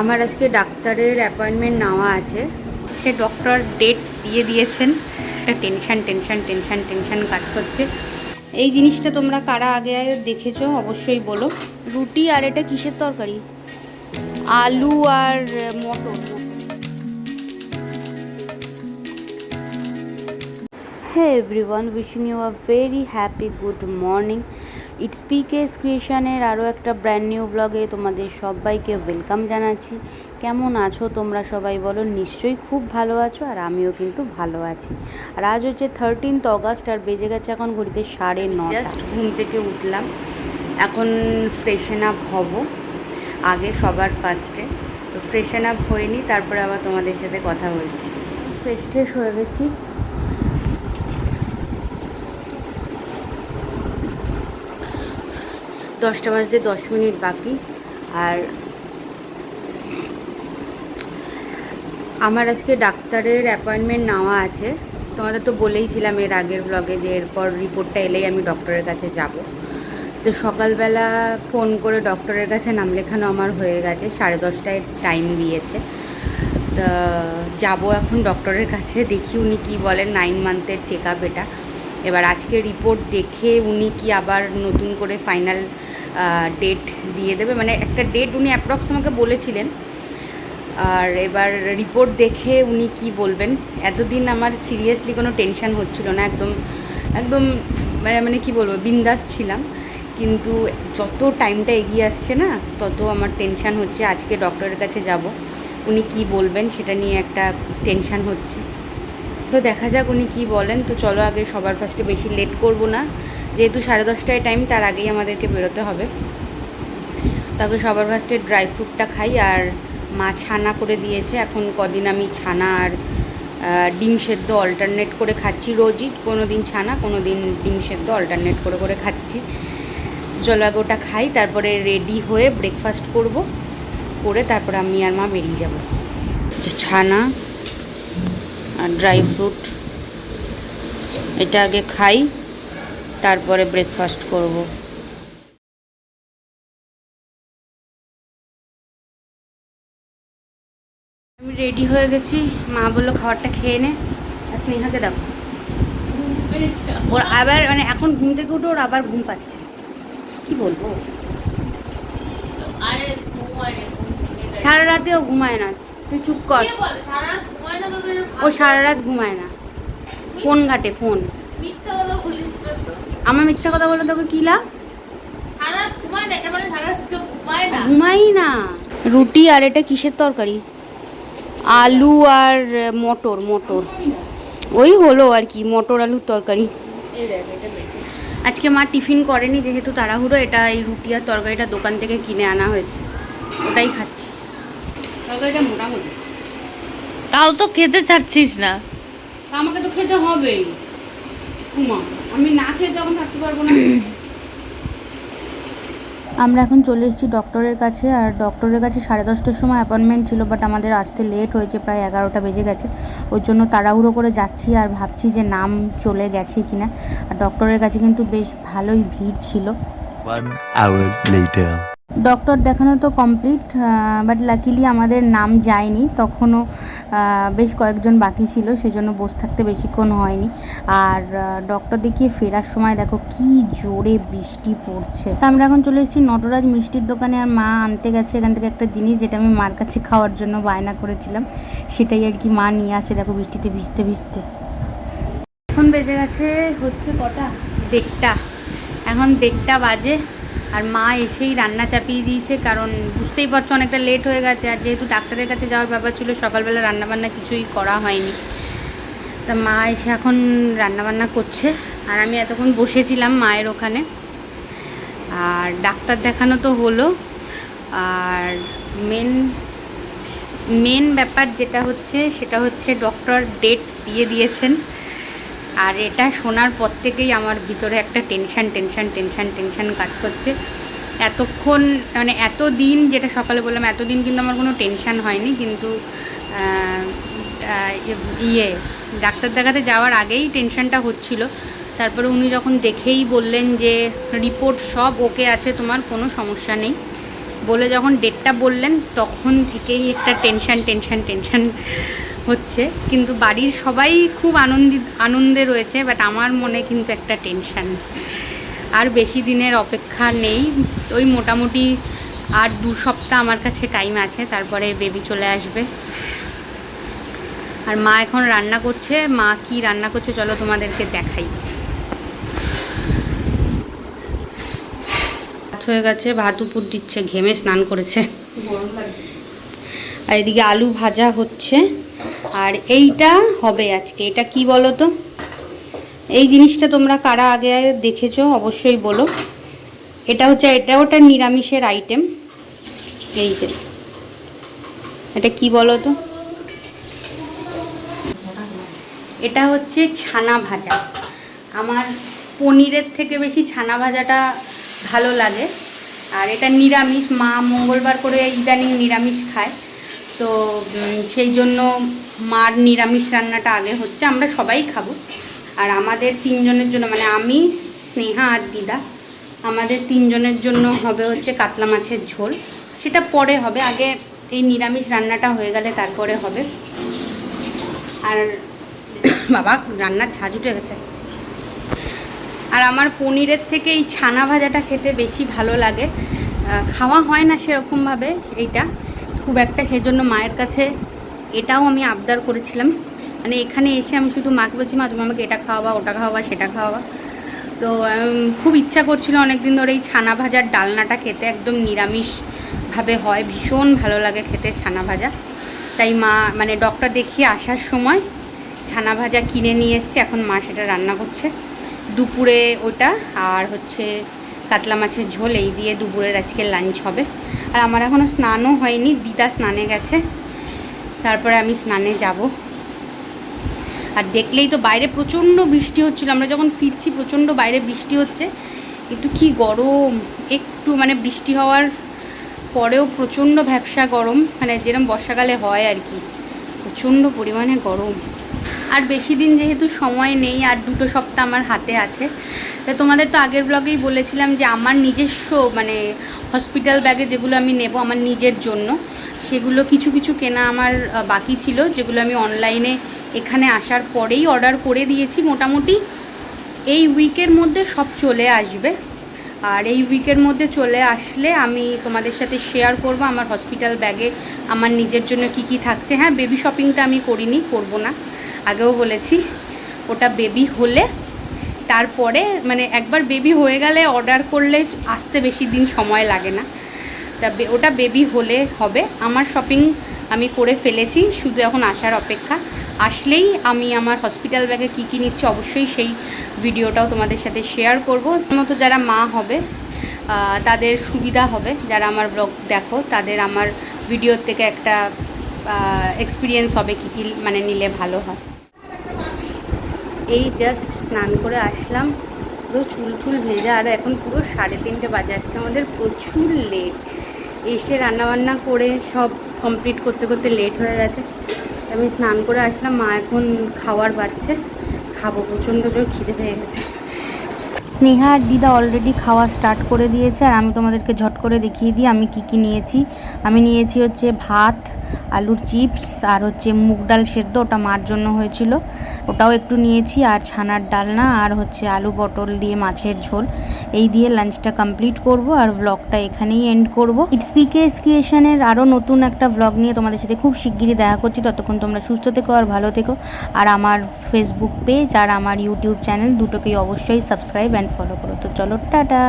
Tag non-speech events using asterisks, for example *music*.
আমার আজকে ডাক্তারের অ্যাপয়েন্টমেন্ট নেওয়া আছে। সে ডক্টর ডেট দিয়ে দিয়েছেন। একটা টেনশন টেনশন টেনশন টেনশন কাজ করছে। এই জিনিসটা তোমরা কারা আগে আগে দেখেছ অবশ্যই বলো। রুটি আর এটা কিসের তরকারি? আলু আর মটর। হ্যাঁ everyone wishing you a very happy good morning it's পিকেস ক্রিয়েশনের আরও একটা ব্র্যান্ড নিউ ব্লগে তোমাদের সবাইকে ওয়েলকাম জানাচ্ছি। কেমন আছো তোমরা সবাই বলো? নিশ্চয়ই খুব ভালো আছো আর আমিও কিন্তু ভালো আছি। আর আজ হচ্ছে থার্টিনথ অগাস্ট আর বেজে গেছে এখন ঘড়িতে সাড়ে নটা। জাস্ট ঘুম থেকে উঠলাম। এখন ফ্রেশন আপ হব। আগে সবার ফার্স্টে তো ফ্রেশন আপ হয়নি তারপরে আবার তোমাদের সাথে কথা বলছি। ফ্রেশ ট্রেশ হয়ে গেছি। দশটা বাজতে দশ মিনিট বাকি। আর আমার আজকে ডাক্তারের অ্যাপয়েন্টমেন্ট নেওয়া আছে। তোমাদের তো বলেইছিলাম এর আগের ব্লগে যে এরপর রিপোর্টটা এলেই আমি ডক্টরের কাছে যাব। তো সকালবেলা ফোন করে ডক্টরের কাছে নাম লেখানো আমার হয়ে গেছে, সাড়ে দশটায় টাইম দিয়েছে। তা যাব এখন ডক্টরের কাছে, দেখি উনি কী বলেন নাইন মান্থের চেক আপ এটা। এবার আজকে রিপোর্ট দেখে উনি কি আবার নতুন করে ফাইনাল ডেট দিয়ে দেবে? মানে একটা ডেট উনি অ্যাপ্রক্স আমাকে বলেছিলেন। আর এবার রিপোর্ট দেখে উনি কি বলবেন? এতদিন আমার সিরিয়াসলি কোনো টেনশন হচ্ছিল না, একদম একদম মানে মানে কী বলব, বিন্দাস ছিলাম। কিন্তু যত টাইমটা এগিয়ে আসছে না, তত আমার টেনশান হচ্ছে, আজকে ডক্টরের কাছে যাব। উনি কি বলবেন সেটা নিয়ে একটা টেনশান হচ্ছে। তো দেখা যাক উনি কী বলেন। তো চলো আগে সবার ফার্স্টে বেশি লেট করব না। যেহেতু সাড়ে দশটায় টাইম তার আগেই আমাদেরকে বেরোতে হবে। তবে সবার ফার্স্টে ড্রাই ফ্রুটটা খাই, আর মা ছানা করে দিয়েছে। এখন কদিন আমি ছানা আর ডিম সেদ্ধ অল্টারনেট করে খাচ্ছি রোজই। কোনো দিন ছানা কোনো দিন ডিম সেদ্ধ অল্টারনেট করে করে খাচ্ছি। চলো আগে ওটা খাই, তারপরে রেডি হয়ে ব্রেকফাস্ট করব। করে তারপরে আমি আর মা বেরিয়ে যাব। ছানা আর ড্রাই ফ্রুট। এটা আগে খাই, তারপরে ব্রেকফাস্ট করব। আমি রেডি হয়ে গেছি। মা বলল, খাবারটা খেয়ে নে। আর স্নেহাকে দাও। ওর আবার মানে এখন ঘুম থেকে উঠে ওর আবার ঘুম পাচ্ছে। কি বলব। সারা রাতেও ঘুমায় না। তুই চুপ কর। ও সারা রাত ঘুমায় না। ফোন ঘাটে ফোন। আমার মিথ্যা কথা বলে তোকে কি লাভ। ঘুমাই না। রুটি আর এটা কিসের তরকারি? আলু আর মটর মটর। ওই হলো আর কি মটর আলুর তরকারি। আজকে মা টিফিন করেনি যেহেতু তাড়াহুড়ো এটা এই রুটি আর তরকারিটা দোকান থেকে কিনে আনা হয়েছে। ওটাই খাচ্ছি। তরকারিটা মোটামুটি তাও তো খেতে চাচ্ছিস না। আমাকে তো খেতে হবেই। উমা আমি না খেয়ে তখন থাকতে পারব না। *clears throat* আমরা এখন চলে এসেছি ডক্টরের কাছে আর ডক্টরের কাছে সাড়ে দশটার সময় অ্যাপয়েন্টমেন্ট ছিল বাট আমাদের আসতে লেট হয়েছে প্রায় এগারোটা বেজে গেছে। ওই জন্য তাড়াহুড়ো করে যাচ্ছি আর ভাবছি যে নাম চলে গেছে কিনা। আর ডক্টরের কাছে কিন্তু বেশ ভালোই ভিড় ছিল। One hour later. ডক্টর দেখানো তো কমপ্লিট বাট লাকিলি আমাদের নাম যায়নি। তখনও বেশ কয়েকজন বাকি ছিল, সেজন্য বসে থাকতে বেশিক্ষণ হয়নি। আর ডক্টর দেখিয়ে ফেরার সময় দেখো কি জোরে বৃষ্টি পড়ছে। তা আমরা এখন চলে এসেছি নটরাজ মিষ্টির দোকানে, আর মা আনতে গেছে এখান থেকে একটা জিনিস যেটা আমি মার কাছে খাওয়ার জন্য বায়না করেছিলাম। সেটাই আর কি মা নিয়ে আসে, দেখো বৃষ্টিতে, ভিজতে ভিজতে। এখন বেজে গেছে হচ্ছে কটা? দেড়টা। এখন দেড়টা বাজে। আর মা এসেই রান্না চাপিয়ে দিয়েছে, কারণ বুঝতেই পারছ অনেকটা লেট হয়ে গেছে আর যেহেতু ডাক্তারের কাছে যাওয়ার ব্যাপার ছিল, সকালবেলা রান্নাবান্না কিছুই করা হয়নি। তা মা এসে এখন রান্নাবান্না করছে, আর আমি এতক্ষণ বসেছিলাম মায়ের ওখানে। আর ডাক্তার দেখানো তো হলো, আর মেন মেন ব্যাপার যেটা হচ্ছে, সেটা হচ্ছে ডক্টর ডেট দিয়ে দিয়েছেন। আর এটা শোনার পর থেকেই আমার ভিতরে একটা টেনশন টেনশন টেনশন টেনশন কাজ করছে। এতক্ষণ মানে এত দিন যেটা সকালে বললাম, এতদিন কিন্তু আমার কোনো টেনশন হয়নি, কিন্তু ইয়ে ডাক্তার দেখাতে যাওয়ার আগেই টেনশনটা হচ্ছিল। তারপরে উনি যখন দেখেই বললেন যে রিপোর্ট সব ওকে আছে, তোমার কোনো সমস্যা নেই। বলে যখন ডেটটা বললেন, তখন থেকেই একটা টেনশন টেনশন টেনশন হচ্ছে, কিন্তু বাড়ির সবাই খুব আনন্দিত, আনন্দে রয়েছে বাট আমার মনে কিন্তু একটা টেনশন আর বেশি দিনের অপেক্ষা নেই। ওই মোটামুটি আর দু সপ্তাহ আমার কাছে টাইম আছে, তারপরে বেবি চলে আসবে। আর মা এখন রান্না করছে, মা কি রান্না করছে চলো তোমাদেরকে দেখাই। হয়ে গেছে, ভাত উপর দিচ্ছে, ঘেমে স্নান করেছে। আর এদিকে আলু ভাজা হচ্ছে। আর এইটা হবে আজকে। এটা কি বলো তো এই জিনিসটা তোমরা কারা আগে দেখেছ অবশ্যই বলো। এটা হচ্ছে, এটা ওটা নিরামিষের আইটেম এই যে। এটা কি বলো তো এটা হচ্ছে ছানা ভাজা। আমার পনিরের থেকে বেশি ছানা ভাজাটা ভালো লাগে। আর এটা নিরামিষ, মা মঙ্গলবার করে ইদানিং নিরামিষ খায়। তো সেই জন্য মার নিরামিষ রান্নাটা আগে হচ্ছে আমরা সবাই খাব। আর আমাদের তিনজনের জন্য মানে আমি, স্নেহা আর দিদা, আমাদের তিনজনের জন্য হবে হচ্ছে কাতলা মাছের ঝোল। সেটা পরে হবে, আগে এই নিরামিষ রান্নাটা হয়ে গেলে তারপরে হবে। আর *coughs* বাবা রান্নার ঝাঁজ উঠে গেছে। আর আমার পনিরের থেকে এই ছানা ভাজাটা খেতে বেশি ভালো লাগে। খাওয়া হয় না সেরকমভাবে এইটা। খুব একটা সেজন্য মায়ের কাছে এটাও আমি আবদার করেছিলাম। মানে এখানে এসে আমি শুধু মাকে বলছি, মা, তুমি আমাকে এটা খাওয়াবা, ওটা খাওয়াবা, সেটা খাওয়াবা। তো খুব ইচ্ছা করছিল অনেকদিন ধরে এই ছানা ভাজার ডালনাটা খেতে। একদম নিরামিষভাবে হয়, ভীষণ ভালো লাগে খেতে ছানা ভাজা। তাই মা মানে ডক্টর দেখিয়ে আসার সময় ছানা ভাজা কিনে নিয়ে এসছে। এখন মা সেটা রান্না করছে। দুপুরে ওটা আর হচ্ছে কাতলা মাছের ঝোল, এই দিয়ে দুপুরের আজকে লাঞ্চ হবে। আর আমার এখনও স্নানও হয়নি, দিদা স্নানে গেছে। তারপরে আমি স্নানে যাব। আর দেখলেই তো বাইরে প্রচণ্ড বৃষ্টি হচ্ছিল, আমরা যখন ফিরছি প্রচণ্ড বাইরে বৃষ্টি হচ্ছে, কিন্তু কি গরম, একটু মানে বৃষ্টি হওয়ার পরেও প্রচণ্ড ভ্যাবসা গরম মানে যেরকম বর্ষাকালে হয় আর কি, প্রচণ্ড পরিমাণে গরম। আর বেশি দিন যেহেতু সময় নেই আর দুটো সপ্তাহ আমার হাতে আছে, তা তোমাদের তো আগের ব্লগেই বলেছিলাম যে আমার নিজস্ব মানে হসপিটাল ব্যাগে যেগুলো আমি নেব আমার নিজের জন্য, সেগুলো কিছু কিছু কেনা আমার বাকি ছিল, যেগুলো আমি অনলাইনে এখানে আসার পরেই অর্ডার করে দিয়েছি মোটামুটি। এই উইকের মধ্যে সব চলে আসবে। আর এই উইকের মধ্যে চলে আসলে আমি তোমাদের সাথে শেয়ার করব আমার হসপিটাল ব্যাগে আমার নিজের জন্য কি কি থাকছে। হ্যাঁ বেবি শপিংটা আমি করিনি, করব না। আগেও বলেছি, ওটা বেবি হলে তারপরে মানে একবার বেবি হয়ে গেলে অর্ডার করলে আসতে বেশি দিন সময় লাগে না। তা ওটা বেবি হলে হবে। আমার শপিং আমি করে ফেলেছি, শুধু এখন আসার অপেক্ষা। আসলেই আমি আমার হসপিটাল ব্যাগে কী কী নিচ্ছি অবশ্যই সেই ভিডিওটাও তোমাদের সাথে শেয়ার করব। মতো যারা মা হবে তাদের সুবিধা হবে। যারা আমার ব্লগ দেখো, তাদের আমার ভিডিওর থেকে একটা এক্সপিরিয়েন্স হবে কী কী মানে নিলে ভালো হয়। এই জাস্ট স্নান করে আসলাম। পুরো চুল টুল ভেজা, আর এখন পুরো সাড়ে তিনটে বাজে। আজকে আমাদের প্রচুর লেট এসে রান্নাবান্না করে সব কমপ্লিট করতে করতে লেট হয়ে গেছে। আমি স্নান করে আসলাম, মা এখন খাওয়ার বাড়ছে। খাব, প্রচণ্ড জোর খিদে পেয়ে গেছে। স্নেহা আর দিদা অলরেডি খাওয়া স্টার্ট করে দিয়েছে, আর আমি তোমাদেরকে ঝট করে দেখিয়ে দিই, আমি কি কি নিয়েছি। আমি নিয়েছি হচ্ছে ভাত, আলুর চিপস আর হচ্ছে মুগ ডাল সেদ্ধ, ওটা মার জন্য হয়েছিল। ওটাও একটু নিয়েছি, আর ছানার ডালনা, আর হচ্ছে আলু পটল দিয়ে মাছের ঝোল। এই দিয়ে লাঞ্চটা কমপ্লিট করব, আর ব্লগটা এখানেই এন্ড করব। ইটস পিকে ক্রিয়েশনের আরও নতুন একটা ব্লগ নিয়ে তোমাদের সাথে খুব শিগগিরই দেখা করছি। ততক্ষণ তোমরা সুস্থ থেকো আর ভালো থেকো। আর আমার ফেসবুক পেজ আর আমার ইউটিউব চ্যানেল দুটোকেই অবশ্যই সাবস্ক্রাইব অ্যান্ড ফলো করো। তো চলো, টাটা!